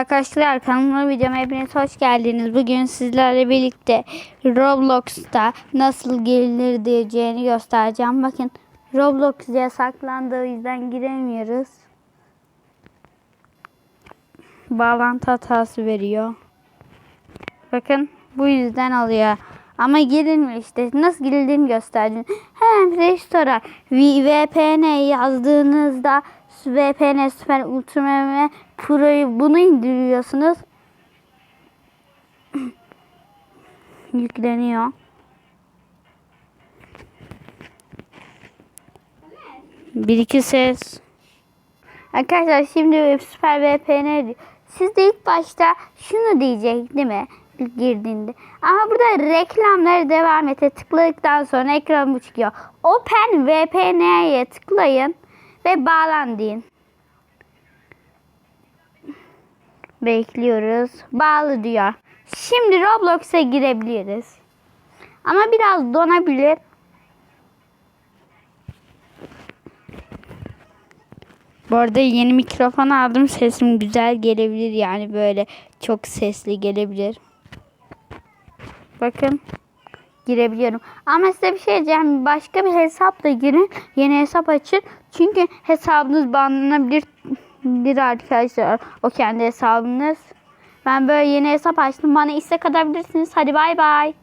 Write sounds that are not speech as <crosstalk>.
Arkadaşlar kanalıma videoma hepiniz hoş geldiniz. Bugün sizlerle birlikte Roblox'ta nasıl gelinir diyeceğini göstereceğim. Bakın Roblox yasaklandı o yüzden giremiyoruz. Bağlantı hatası veriyor. Bakın bu yüzden alıyor. Ama girilmiyor işte. Nasıl girildiğini gösterdim. Hemen Play Store'a VPN yazdığınızda VPN Süper Ultimate Pro'yu bunu indiriyorsunuz. <clears throat> Yükleniyor. Bir iki ses. Arkadaşlar şimdi Süper VPN. Siz de ilk başta şunu diyecek değil mi? Girdiğinde. Ama burada reklamları devam ete tıkladıktan sonra ekran bu çıkıyor. Open VPN'ye tıklayın ve bağlan. Bekliyoruz. Bağlı diyor. Şimdi Roblox'a girebiliriz. Ama biraz donabilir. Bu arada yeni mikrofon aldım. Sesim güzel gelebilir yani böyle çok sesli gelebilir. Bakın girebiliyorum. Ama size bir şey diyeceğim. Başka bir hesapla girin. Yeni hesap açın. Çünkü hesabınız banlanabilir bir arkadaşlar. O kendi hesabınız. Ben böyle yeni hesap açtım. Bana istek atabilirsiniz. Hadi bay bay.